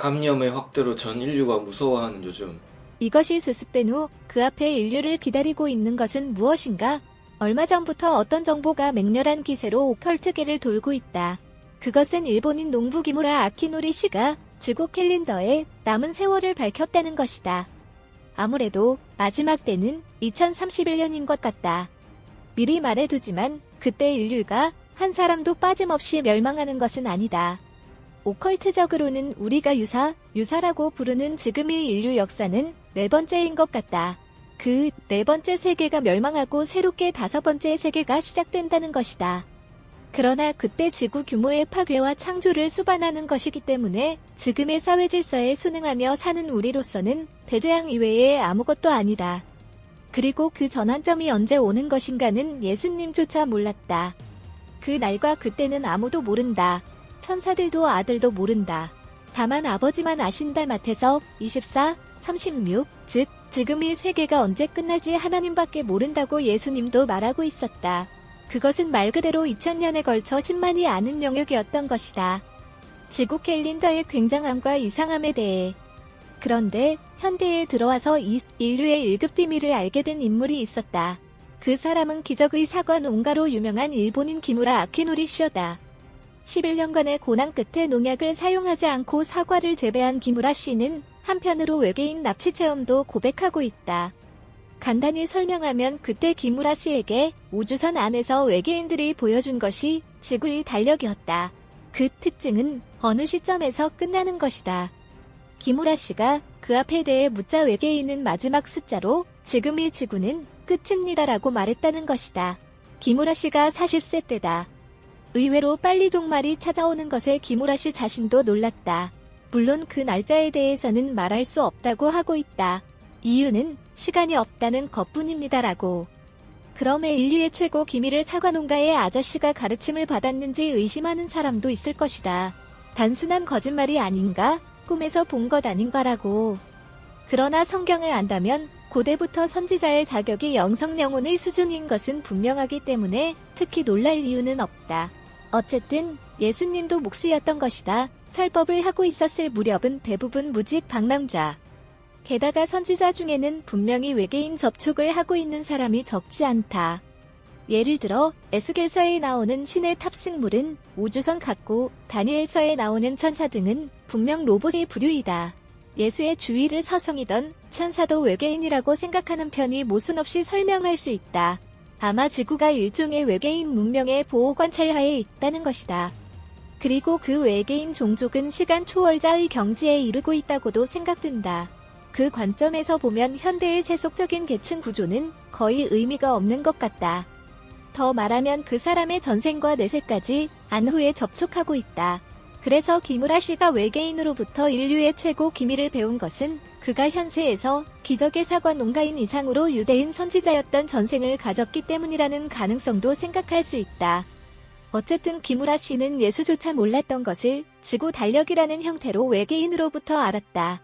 감염의 확대로 전 인류가 무서워하는 요즘 이것이 수습된 후 그 앞에 인류를 기다리고 있는 것은 무엇인가? 얼마 전부터 어떤 정보가 맹렬한 기세로 오컬트계를 돌고 있다. 그것은 일본인 농부 기무라 아키노리 씨가 지구 캘린더에 남은 세월을 밝혔다는 것이다. 아무래도 마지막 때는 2031년인 것 같다. 미리 말해두지만 그때 인류가 한 사람도 빠짐없이 멸망하는 것은 아니다. 오컬트적으로는 우리가 유사, 유사라고 부르는 지금의 인류 역사는 네 번째인 것 같다. 그 네 번째 세계가 멸망하고 새롭게 다섯 번째 세계가 시작된다는 것이다. 그러나 그때 지구 규모의 파괴와 창조를 수반하는 것이기 때문에 지금의 사회 질서에 순응하며 사는 우리로서는 대재앙 이외에 아무것도 아니다. 그리고 그 전환점이 언제 오는 것인가는 예수님조차 몰랐다. 그 날과 그때는 아무도 모른다. 천사들도 아들도 모른다. 다만 아버지만 아신다 마태서 24, 36, 즉 지금 이 세계가 언제 끝날지 하나님밖에 모른다고 예수님도 말하고 있었다. 그것은 말 그대로 2000년에 걸쳐 10만이 아는 영역이었던 것이다. 지구 캘린더의 굉장함과 이상함에 대해. 그런데 현대에 들어와서 이 인류의 1급 비밀을 알게 된 인물이 있었다. 그 사람은 기적의 사과 농가로 유명한 일본인 기무라 아키노리 씨였다. 11년간의 고난 끝에 농약을 사용하지 않고 사과를 재배한 기무라 씨는 한편으로 외계인 납치 체험도 고백하고 있다. 간단히 설명하면 그때 기무라 씨에게 우주선 안에서 외계인들이 보여준 것이 지구의 달력이었다. 그 특징은 어느 시점에서 끝나는 것이다. 기무라 씨가 그 앞에 대해 묻자 외계인은 마지막 숫자로 지금의 지구는 끝입니다라고 말했다는 것이다. 기무라 씨가 40세 때다. 의외로 빨리 종말이 찾아오는 것에 기무라 씨 자신도 놀랐다. 물론 그 날짜에 대해서는 말할 수 없다고 하고 있다. 이유는 시간이 없다는 것뿐입니다라고. 그럼에 인류의 최고 기밀을 사과농가의 아저씨가 가르침을 받았는지 의심하는 사람도 있을 것이다. 단순한 거짓말이 아닌가? 꿈에서 본 것 아닌가라고. 그러나 성경을 안다면 고대부터 선지자의 자격이 영성영혼의 수준인 것은 분명하기 때문에 특히 놀랄 이유는 없다. 어쨌든 예수님도 목수였던 것이다. 설법을 하고 있었을 무렵은 대부분 무직 방랑자. 게다가 선지자 중에는 분명히 외계인 접촉을 하고 있는 사람이 적지 않다. 예를 들어 에스겔서에 나오는 신의 탑승물은 우주선 같고 다니엘서에 나오는 천사 등은 분명 로봇의 부류이다. 예수의 주위를 서성이던 천사도 외계인이라고 생각하는 편이 모순 없이 설명할 수 있다. 아마 지구가 일종의 외계인 문명의 보호 관찰하에 있다는 것이다. 그리고 그 외계인 종족은 시간 초월자의 경지에 이르고 있다고도 생각된다. 그 관점에서 보면 현대의 세속적인 계층 구조는 거의 의미가 없는 것 같다. 더 말하면 그 사람의 전생과 내세까지 안후에 접촉하고 있다. 그래서 기무라 씨가 외계인으로부터 인류의 최고 기밀을 배운 것은 그가 현세에서 기적의 사과 농가인 이상으로 유대인 선지자였던 전생을 가졌기 때문이라는 가능성도 생각할 수 있다. 어쨌든 기무라 씨는 예수조차 몰랐던 것을 지구 달력이라는 형태로 외계인으로부터 알았다.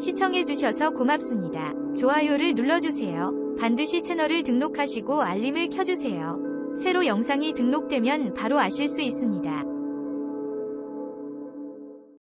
시청해주셔서 고맙습니다. 좋아요를 눌러주세요. 반드시 채널을 등록하시고 알림을 켜주세요. 새로 영상이 등록되면 바로 아실 수 있습니다.